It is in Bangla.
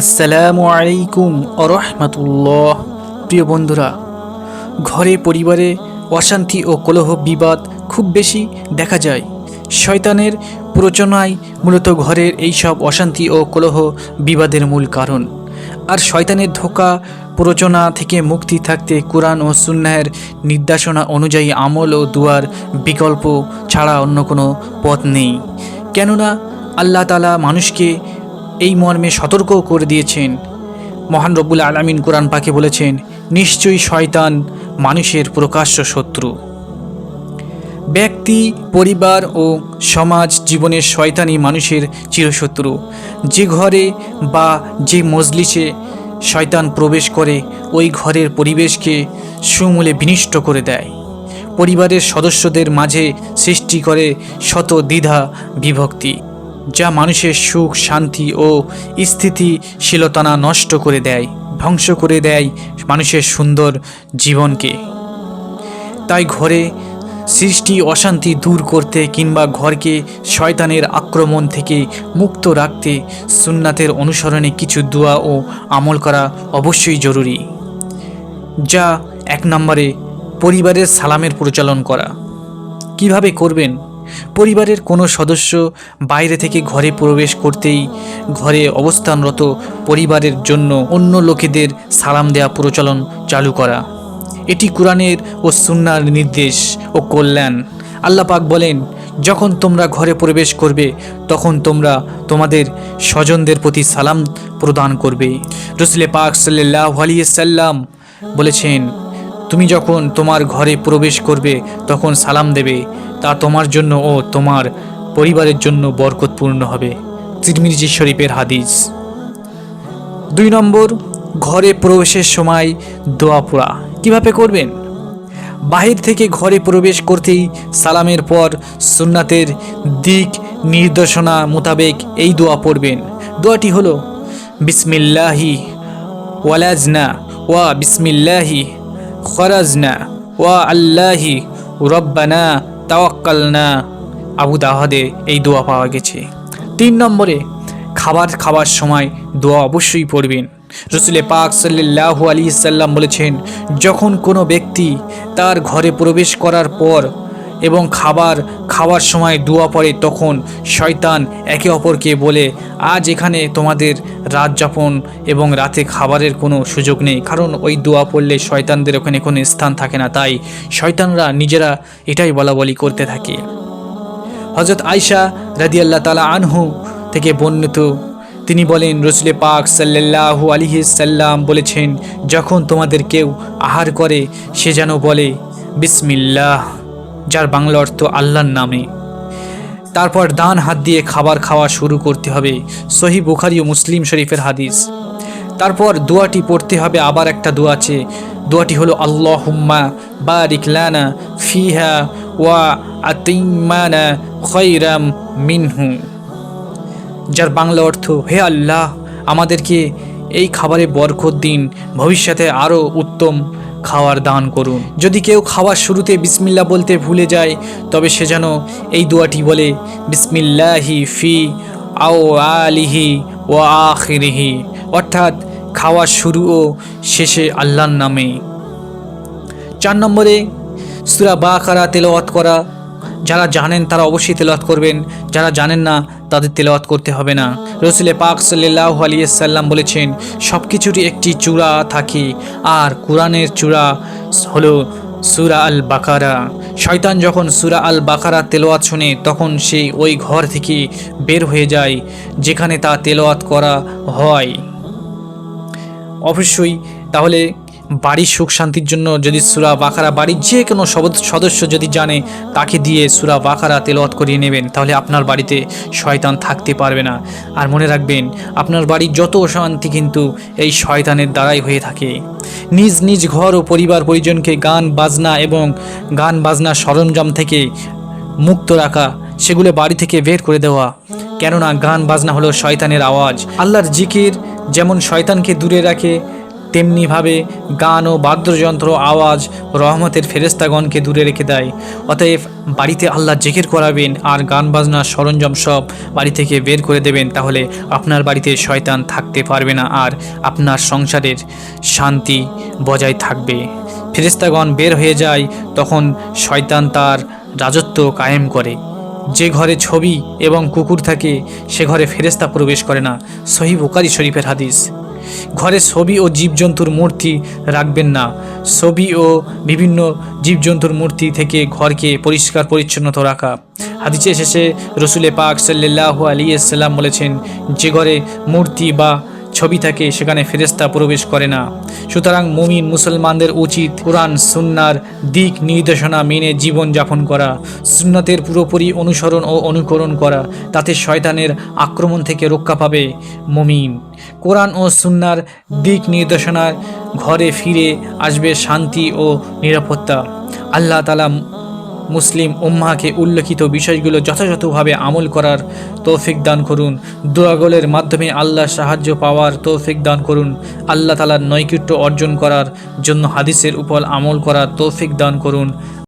আসসালামু আলাইকুম আরহামতুল্লাহ প্রিয় বন্ধুরা, ঘরে, পরিবারে অশান্তি ও কলহ বিবাদ খুব বেশি দেখা যায়। শয়তানের প্রচনায় মূলত ঘরের এইসব অশান্তি ও কলহ বিবাদের মূল কারণ। আর শয়তানের ধোকা প্ররোচনা থেকে মুক্তি থাকতে কোরআন ও সুন্নাহের নির্দেশনা অনুযায়ী আমল ও দুয়ার বিকল্প ছাড়া অন্য কোনো পথ নেই। কেননা, আল্লাহ তালা মানুষকে এই মর্মে সতর্ক করে দিয়েছেন। মহান রব্বুল আলামিন কোরআন পাকে বলেছেন, নিশ্চয়ই শয়তান মানুষের প্রকাশ্য শত্রু। ব্যক্তি, পরিবার ও সমাজ জীবনের শয়তানি মানুষের চিরশত্রু। যে ঘরে বা যে মজলিসে শয়তান প্রবেশ করে, ওই ঘরের পরিবেশকে সমূলে বিনিষ্ট করে দেয়। পরিবারের সদস্যদের মাঝে সৃষ্টি করে শত দ্বিধা বিভক্তি। যা মানুষের সুখ, শান্তি ও স্থিতিশীলতা নষ্ট করে দেয়, ধ্বংস করে দেয় মানুষের সুন্দর জীবনকে। তাই ঘরে সৃষ্টি অশান্তি দূর করতে কিংবা ঘরকে শয়তানের আক্রমণ থেকে মুক্ত রাখতে সুন্নাতের অনুসরণে কিছু দোয়া ও আমল করা অবশ্যই জরুরি, যা এক নম্বরে পরিবারের সালামের পরিচালন করা। কীভাবে করবেন? পরিবারের কোনো সদস্য বাইরে থেকে ঘরে প্রবেশ করতেই ঘরে অবস্থানরত পরিবারের জন্য অন্য লোকেদের সালাম দেয়া প্রচলন চালু করা। এটি কোরআনের ও সুন্নার নির্দেশ ও কল্যাণ। আল্লাহ পাক বলেন, যখন তোমরা ঘরে প্রবেশ করবে, তখন তোমরা তোমাদের স্বজনদের প্রতি সালাম প্রদান করবে। রসুলে পাক সাল্লাহ আলিয়া সাল্লাম বলেছেন তুমি যখন তোমার ঘরে প্রবেশ করবে, তখন সালাম দেবে। তা তোমার জন্য ও তোমার পরিবারের জন্য বরকতপূর্ণ হবে। তিরমিজি শরীফের হাদিস। দুই নম্বর, ঘরে প্রবেশের সময় দোয়া পোড়া। কীভাবে করবেন? বাহির থেকে ঘরে প্রবেশ করতেই সালামের পর সুন্নাতের দিক নির্দেশনা মোতাবেক এই দোয়া পড়বেন। দোয়াটি হলো, বিসমিল্লাহি ওয়ালাজনা ওয়া বিসমিল্লাহি খরাজনা। ওয়া আল্লাহি রব্বানা, তাওয়াক্কালনা। আবু দাহাদে এই দোয়া পাওয়া গেছে। তিন নম্বরে, খাবার খাওয়ার সময় দোয়া অবশ্যই পড়বেন। রসুলে পাক সাল্লাহু আলী সাল্লাম বলেছেন, যখন কোনো ব্যক্তি তার ঘরে প্রবেশ করার পর এবং খাবার খাওয়ার সময় দোয়া পড়ে, তখন শয়তান একে অপরকে বলে, আজ এখানে তোমাদের রাত যাপন এবং রাতে খাবারের কোনো সুযোগ নেই। কারণ ওই দোয়া পড়লে শয়তানদের ওখানে কোনো স্থান থাকে না। তাই শয়তানরা নিজেরা এটাই বলা বলি করতে থাকে। হজরত আয়সা রাদিয়াল্লাহ তালা আনহু থেকে বর্ণিত, তিনি বলেন, রসুলে পাক সাল্লাহু আলিহি সাল্লাম বলেছেন, যখন তোমাদের কেউ আহার করে, সে যেন বলে, বিসমিল্লাহ। যার বাংলা অর্থ আল্লাহর নামে। তারপর ডান হাত দিয়ে খাবার খাওয়া শুরু করতে হবে, সহি বুখারি ও মুসলিম শরীফের হাদিস। তারপর দোয়াটি পড়তে হবে, আবার একটা দোয়া আছে, দোয়াটি হলো আল্লাহ হুম্মা বারিক লানা ফিহা ওয়া আতিমানা খৈরাম মিনহু। যার বাংলা অর্থ, হে আল্লাহ, আমাদেরকে এই খাবারে বরকত দিন, ভবিষ্যতে আরও উত্তম খাওয়ার দান করুন। যদি কেউ খাওয়ার শুরুতে বিসমিল্লা বলতে ভুলে যায়, তবে সে যেন এই দোয়াটি বলে, বিসমিল্লাহি ফি আও আলিহি ও আখিরিহি। অর্থাৎ খাওয়ার শুরু ও শেষে আল্লাহর নামে। চার নম্বরে, সুরা বাকারা তেলাওয়াত করা। যারা জানেন তারা অবশ্যই তেলাওয়াত করবেন, যারা জানেন না তাদের তেলাওয়াত করতে হবে না। রসুলে পাক সাল্লাহ আলিয়াল্লাম বলেছেন সব কিছুরই একটি চূড়া থাকে, আর কোরআনের চূড়া হলো সুরা আল বাকারা শয়তান যখন সুরা আল বাকারা তেলোয়াত শুনে, তখন সে ওই ঘর থেকে বের হয়ে যায়, যেখানে তা তেলোয়াত করা হয়। অবশ্যই তাহলে বাড়ির সুখ শান্তির জন্য যদি সুরা বাখারা বাড়ির যে কোনো সদস্য যদি জানে, তাকে দিয়ে সুরা বাখারা তেলওয়াত করিয়ে নেবেন, তাহলে আপনার বাড়িতে শয়তান থাকতে পারবে না। আর মনে রাখবেন, আপনার বাড়ির যত অশান্তি কিন্তু এই শয়তানের দ্বারাই হয়ে থাকে। নিজ নিজ ঘর ও পরিবার পরিজনকে গান, বাজনা এবং গান, বাজনা সরঞ্জাম থেকে মুক্ত রাখা, সেগুলো বাড়ি থেকে বের করে দেওয়া। কেননা গান, বাজনা হলো শয়তানের আওয়াজ। আল্লাহর জিকির যেমন শয়তানকে দূরে রাখে তেমনিভাবে গান ও বাদ্যযন্ত্র আওয়াজ রহমতের ফেরেস্তাগণকে দূরে রেখে দেয়। অতএব বাড়িতে আল্লাহ জেকের করাবেন আর গান বাজনার সরঞ্জাম সব বাড়ি থেকে বের করে দেবেন, তাহলে আপনার বাড়িতে শয়তান থাকতে পারবে না আর আপনার সংসারের শান্তি বজায় থাকবে। ফেরেস্তাগণ বের হয়ে যায়, তখন শয়তান তার রাজত্ব কায়েম করে। যে ঘরে ছবি এবং কুকুর থাকে, সে ঘরে ফেরেস্তা প্রবেশ করে না। সহি বুকারি শরীফের হাদিস। ঘরে ছবি ও জীবজন্তুর মূর্তি রাখবেন না। ছবি ও বিভিন্ন জীবজন্তুর মূর্তি থেকে ঘরকে পরিষ্কার পরিচ্ছন্নতা রাখা। হাদিসে শেষে রসুলে পাক সাল্লাহ আলী সাল্লাম বলেছেন, যে ঘরে মূর্তি বা ছবি থাকে, সেখানে ফেরেস্তা প্রবেশ করে না। সুতরাং মুমিন মুসলমানদের উচিত কোরআন, সুন্নার দিক নির্দেশনা মেনে জীবন যাপন করা, সুন্নতের পুরোপুরি অনুসরণ ও অনুকরণ করা, তাতে শয়তানের আক্রমণ থেকে রক্ষা পাবে মুমিন। কোরআন ও সুন্নার দিক নির্দেশনার ঘরে ফিরে আসবে শান্তি ও নিরাপত্তা। আল্লাহ তালা মুসলিম উম্মাকে উল্লেখিত বিষয়গুলো যথাযথভাবে আমল করার তৌফিক দান করুন। দোয়াগলের মাধ্যমে আল্লাহ সাহায্য পাওয়ার তৌফিক দান করুন। আল্লাহ তালার নৈকট্য অর্জন করার জন্য হাদিসের উপর আমল করার তৌফিক দান করুন।